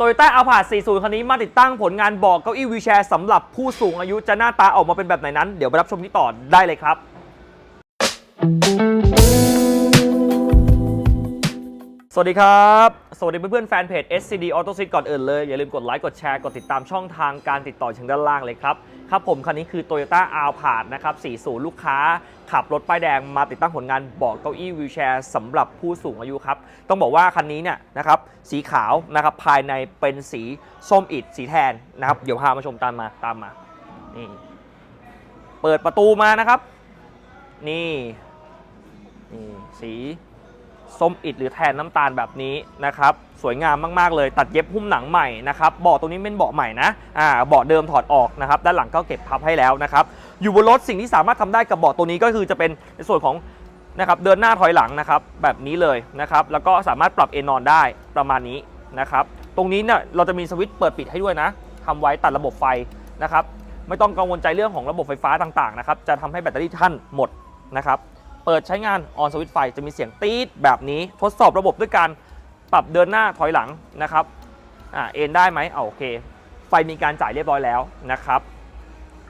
โตโยต้าอัลพาด40 คันนี้มาติดตั้งผลงานบอกเก้าอี้วีลแชร์สำหรับผู้สูงอายุจะหน้าตาออกมาเป็นแบบไหนนั้น เดี๋ยวไปรับชมที่ต่อได้เลยครับ วัสดีครับ สวัสดีเพื่อนๆแฟนเพจ SCD Auto Seat ก่อนอื่นเลย อย่าลืมกดไลค์กดแชร์กดติดตามช่องทางการติดต่อเชิงด้านล่างเลยครับ ครับผมคันนี้คือ Toyota a l p a r d นะครับ 40 ลูกค้า ขับรถป้ายแดงมาติดตั้งผลงานเบาะเก้าอี้วีลแชร์สำหรับผู้สูงอายุครับ ต้องบอกว่าคันนี้เนี่ยนะครับสีขาวนะครับภายในเป็นสีส้มอิฐสีแทนนะครับเดี๋ยวพามาชมตามมาตามมานี่เปิดประตูมานะครับ นี่นี่สี ส้มอิดหรือแทนน้ำตาลแบบนี้นะครับสวยงามมากๆเลย ตัดเย็บหุ้มหนังใหม่นะครับเบาะตรงนี้เป็นเบาะใหม่นะอ่าเบาะเดิมถอดออกนะครับด้านหลังก็เก็บพับให้แล้วนะครับอยู่บนรถสิ่งที่สามารถทำได้กับเบาะตัวนี้ก็คือจะเป็นในส่วนของนะครับเดินหน้าถอยหลังนะครับแบบนี้เลยนะครับแล้วก็สามารถปรับเอนนอนได้ประมาณนี้นะครับตรงนี้เนี่ยเราจะมีสวิตช์เปิดปิดให้ด้วยนะทำไว้ตัดระบบไฟนะครับไม่ต้องกังวลใจเรื่องของระบบไฟฟ้าต่างๆนะครับจะทำให้แบตเตอรี่ท่านหมดนะครับ เปิดใช้งานออนสวิตช์ไฟจะมีเสียงตี๊ดแบบนี้ทดสอบระบบด้วยการปรับเดินหน้าถอยหลังนะครับอ่าเอ็นได้ไหมเอาโอเค ไฟมีการจ่ายเรียบร้อยแล้วนะครับ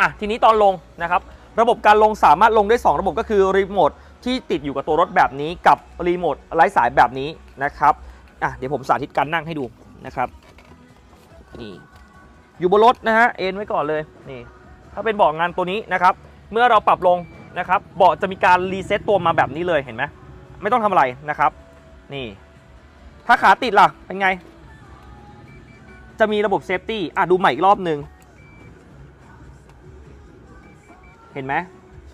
อะทีนี้ตอนลงนะครับระบบการลงสามารถลงได้ 2 ระบบก็คือรีโมทที่ติดอยู่กับตัวรถแบบนี้กับรีโมทไร้สายแบบนี้นะครับอะเดี๋ยวผมสาธิตการนั่งให้ดูนะครับนี่อยู่บนรถนะฮะเอ็นไว้ก่อนเลยนี่ถ้าเป็นเบาะงานตัวนี้นะครับ เมื่อเราปรับลง นะครับเบาะจะมีการรีเซ็ตตัวมาแบบนี้เลยเห็นไหมไม่ต้องทำอะไรนะครับ นี่ ถ้าขาติดล่ะ เป็นไง จะมีระบบเซฟตี้อะดูใหม่อีกรอบหนึ่งเห็นไหม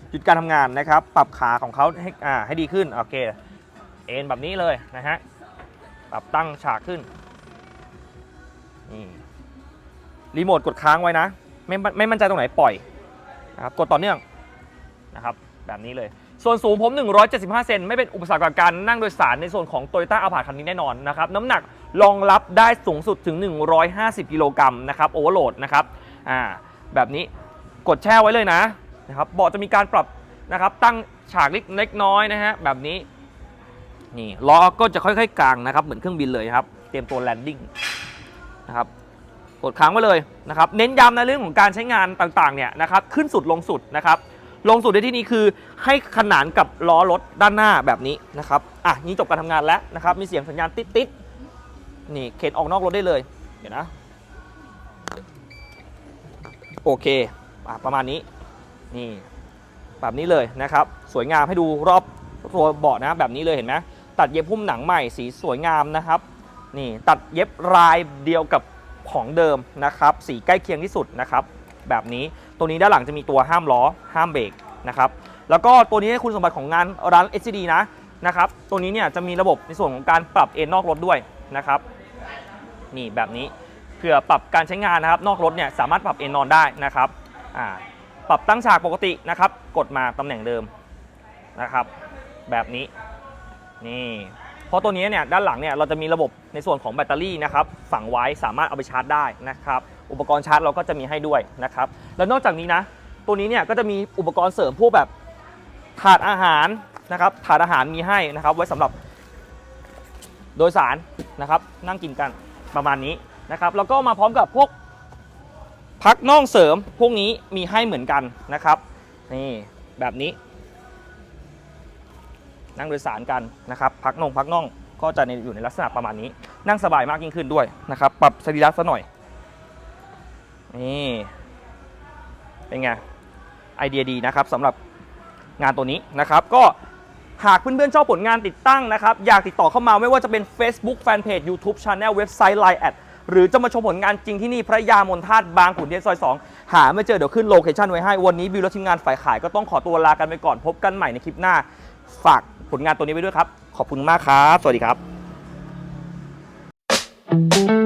หยุดการทำงานนะครับ ปรับขาของเขาให้อ่าให้ดีขึ้น โอเค เอ็นแบบนี้เลยนะฮะปรับตั้งฉากขึ้นนี่รีโมทกดค้างไว้นะ ไม่ไม่มั่นใจตรงไหนปล่อยนะครับกดต่อเนื่อง นะครับแบบนี้เลย ส่วนสูงผม 175 เซนไม่เป็นอุปสรรคกับการนั่งโดยสารในส่วนของ Toyota a l p a r d คันนี้แน่นอนนะครับน้ำหนักรองรับได้สูงสุดถึง 150 กิโลกรัมนะครับโอเวอร์โหลดนะครับอ่าแบบนี้กดแช่ไว้เลยนะนะครับเบาะจะมีการปรับนะครับตั้งฉากเล็กน้อยนะฮะแบบนี้นี่ล้อก็จะค่อยๆกลางนะครับเหมือนเครื่องบินเลยครับเตรียมตัวแลนดิ้งนะครับกดค้างไว้เลยนะครับเน้นย้ำในเรื่องของการใช้งานต่างๆเนี่ยนะครับขึ้นสุดลงสุดนะครับ ลงสุดในที่นี้คือให้ขนานกับล้อรถด้านหน้าแบบนี้นะครับ อะนี้จบการทำงานแล้วนะครับ มีเสียงสัญญาณติ๊ดติ๊ดนี่เข็นออกนอกรถได้เลย เดี๋ยวนะ โอเค อะประมาณนี้ นี่แบบนี้เลยนะครับ สวยงามให้ดูรอบตัวเบาะนะแบบนี้เลยเห็นไหมตัดเย็บหุ้มหนังใหม่สีสวยงามนะครับ นี่ตัดเย็บลายเดียวกับของเดิมนะครับ สีใกล้เคียงที่สุดนะครับ แบบนี้ ตัวนี้ด้านหลังจะมีตัวห้ามล้อห้ามเบรกนะครับแล้วก็ตัวนี้คุณสมบัติของงานร้าน SCD นะนะครับตัวนี้เนี่ยจะมีระบบในส่วนของการปรับเอนนอกรถด้วยนะครับนี่แบบนี้เผื่อปรับการใช้งานนะครับ นอกรถเนี่ยสามารถปรับเอนนอนได้นะครับปรับตั้งฉากปกตินะครับ กดมาตำแหน่งเดิมนะครับ แบบนี้นี่เพราะตัวนี้เนี่ยด้านหลังเนี่ยเราจะมีระบบในส่วนของแบตเตอรี่นะครับ ฝังไว้สามารถเอาไปชาร์จได้นะครับ อุปกรณ์ชาร์จเราก็จะมีให้ด้วยนะครับแล้วนอกจากนี้นะ ตัวนี้เนี่ยก็จะมีอุปกรณ์เสริมพวกแบบถาดอาหารนะครับถาดอาหารมีให้นะครับ ไว้สำหรับโดยสารนะครับ นั่งกินกันประมาณนี้นะครับ แล้วก็มาพร้อมกับพวกพักน่องเสริมพวกนี้มีให้เหมือนกันนะครับนี่แบบนี้ นั่งโดยสารกันนะครับ พักน่องพักน่องก็จะอยู่ในลักษณะประมาณนี้ นั่งสบายมากยิ่งขึ้นด้วยนะครับ ปรับสรีระซะหน่อย นี่เป็นไงไอเดียดีนะครับสำหรับงานตัวนี้นะครับ ก็หากเพื่อนๆชอบผลงานติดตั้งนะครับ อยากติดต่อเข้ามาไม่ว่าจะเป็น Facebook Fanpage YouTube Channel เว็บไซต์ Line แอดหรือจะมาชมผลงานจริงที่นี่พระยามนทาตบางขุนเทียนซอย 2 หาไม่เจอเดี๋ยวขึ้นโลเคชั่นไว้ให้ วันนี้บิวและทีมงานฝ่ายขายก็ต้องขอตัวลากันไปก่อนพบกันใหม่ในคลิปหน้า ฝากผลงานตัวนี้ไว้ด้วยครับ ขอบคุณมากครับ สวัสดีครับ